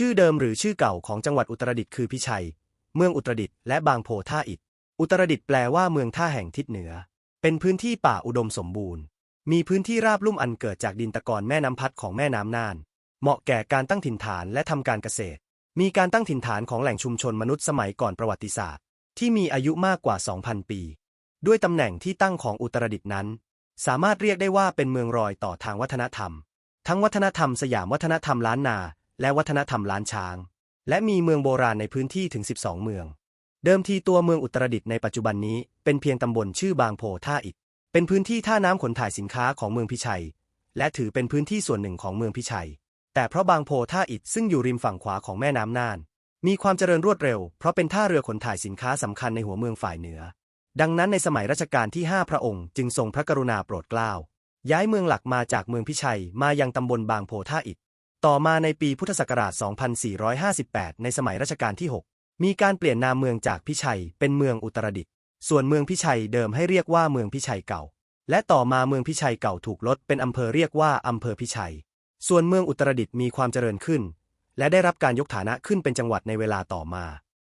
ชื่อเดิมหรือชื่อเก่าของจังหวัดอุตรดิตถ์คือพิชัย เมืองอุตรดิตถ์และบางโพท่าอิฐ อุตรดิตถ์แปลว่าเมืองท่าแห่งทิศเหนือ เป็นพื้นที่ป่าอุดมสมบูรณ์ มีพื้นที่ราบลุ่มอันเกิดจากดินตะกอนแม่น้ำพัดของแม่น้ำน่าน เหมาะแก่การตั้งถิ่นฐานและทำการเกษตร มีการตั้งถิ่นฐานของแหล่งชุมชนมนุษย์สมัยก่อนประวัติศาสตร์ ที่มีอายุมากกว่า 2,000 ปี ด้วยตำแหน่งที่ตั้งของอุตรดิตถ์นั้น สามารถเรียกได้ว่าเป็นเมืองรอยต่อทางวัฒนธรรม ทั้งวัฒนธรรมสยามวัฒนธรรมล้านนา และวัฒนธรรมล้านช้าง และมีเมืองโบราณในพื้นที่ถึง 12 เมือง เดิมทีตัวเมืองอุตรดิตถ์ในปัจจุบันนี้เป็นเพียงตำบลชื่อบางโพท่าอิฐเป็นพื้นที่ท่าน้ำขนถ่ายสินค้าของเมืองพิชัย และถือเป็นพื้นที่ส่วนหนึ่งของเมืองพิชัย แต่เพราะบางโพท่าอิฐซึ่งอยู่ริมฝั่งขวาของแม่น้ำน่าน มีความเจริญรวดเร็ว เพราะเป็นท่าเรือขนถ่ายสินค้าสำคัญในหัวเมืองฝ่ายเหนือ ดังนั้นในสมัยรัชกาลที่ 5 พระองค์จึงทรงพระกรุณาโปรดเกล้าย้ายเมืองหลักมาจากเมืองพิชัยมายังตำบลบางโพท่าอิฐ ต่อมาในปีพุทธศักราช 2458 ในสมัยรัชกาลที่ 6 มีการเปลี่ยนนามเมืองจากพิชัยเป็นเมืองอุตรดิตถ์ ส่วนเมืองพิชัยเดิมให้เรียกว่าเมืองพิชัยเก่า และต่อมาเมืองพิชัยเก่าถูกลดเป็นอำเภอเรียกว่าอำเภอพิชัย ส่วนเมืองอุตรดิตถ์มีความเจริญขึ้น และได้รับการยกฐานะขึ้นเป็นจังหวัดในเวลาต่อมา